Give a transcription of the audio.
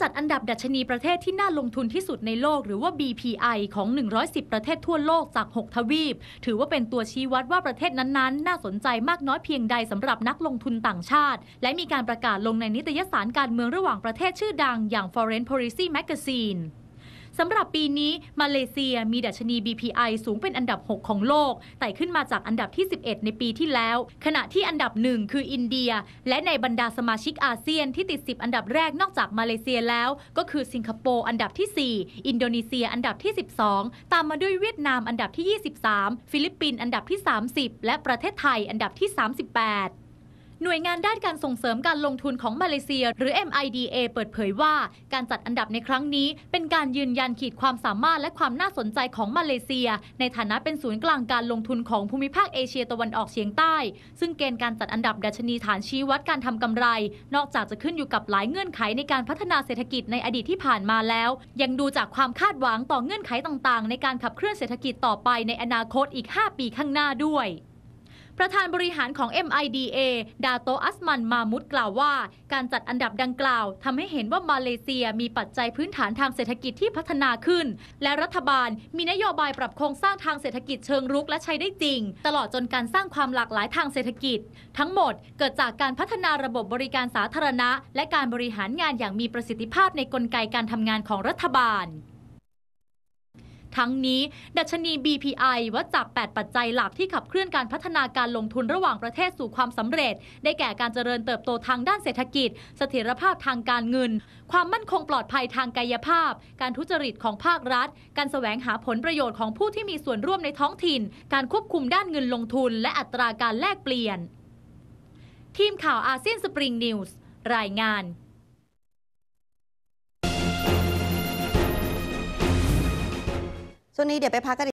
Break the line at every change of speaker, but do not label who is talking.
จัดอันดับดัชนีประเทศที่น่าลงทุนที่สุดในโลก หรือว่า BPI ของ 110 ประเทศทั่วโลกจาก 6 ทวีป ถือว่าเป็นตัวชี้วัดว่าประเทศนั้นๆ น่าสนใจมากน้อยเพียงใดสำหรับนักลงทุนต่างชาติ และมีการประกาศลงในนิตยสารการเมืองระหว่างประเทศชื่อดังอย่าง Foreign Policy Magazine สำหรับปีนี้มาเลเซียมีดัชนี BPI สูงเป็นอันดับ 6 ของโลกไต่ขึ้นมาจากอันดับที่ 11 ในปีที่แล้ว ขณะที่อันดับหนึ่งคืออินเดีย และในบรรดาสมาชิกอาเซียนที่ติด 10 อันดับแรกนอกจากมาเลเซียแล้ว ก็คือสิงคโปร์อันดับที่ 4 อินโดนีเซียอันดับที่ 12 ตามมาด้วยเวียดนามอันดับที่ 23 ฟิลิปปินส์อันดับที่ 30 และประเทศไทยอันดับที่ 38 หน่วยงานด้านการส่งเสริมการลงทุนของมาเลเซีย หรือ MIDA เปิดเผยว่า การจัดอันดับในครั้งนี้ เป็นการยืนยันขีดความสามารถและความน่าสนใจของมาเลเซีย ในฐานะเป็นศูนย์กลางการลงทุนของภูมิภาคเอเชียตะวันออกเฉียงใต้ ซึ่งเกณฑ์การจัดอันดับดัชนีฐานชี้วัดการทำกำไร นอกจากจะขึ้นอยู่กับหลายเงื่อนไขในการพัฒนาเศรษฐกิจในอดีตที่ผ่านมาแล้ว ยังดูจากความคาดหวังต่อเงื่อนไขต่างๆ ในการขับเคลื่อนเศรษฐกิจต่อไปในอนาคตอีก 5 ปีข้างหน้าด้วย ประธานบริหารของ MIDA ดาโตอัสมันมามุดกล่าวว่า การจัดอันดับดังกล่าวทำให้เห็นว่ามาเลเซียมีปัจจัยพื้นฐานทางเศรษฐกิจที่พัฒนาขึ้น และรัฐบาลมีนโยบายปรับโครงสร้างทางเศรษฐกิจเชิงรุกและใช้ได้จริง ตลอดจนการสร้างความหลากหลายทางเศรษฐกิจ ทั้งหมดเกิดจากการพัฒนาระบบบริการสาธารณะ และการบริหารงานอย่างมีประสิทธิภาพในกลไกการทำงานของรัฐบาล ทั้งนี้ ดัชนี BPI วัดจาก 8 ปัจจัยหลักที่ขับเคลื่อนการพัฒนาการลงทุนระหว่างประเทศสู่ความสำเร็จ ได้แก่การเจริญเติบโตทางด้านเศรษฐกิจ เสถียรภาพทางการเงิน ความมั่นคงปลอดภัยทางกายภาพ การทุจริตของภาครัฐ การแสวงหาผลประโยชน์ของผู้ที่มีส่วนร่วมในท้องถิ่น การควบคุมด้านเงินลงทุน และอัตราการแลกเปลี่ยน ทีมข่าวอาเซียนสปริงนิวส์รายงาน
ช่วงนี้เดี๋ยวไปพักกัน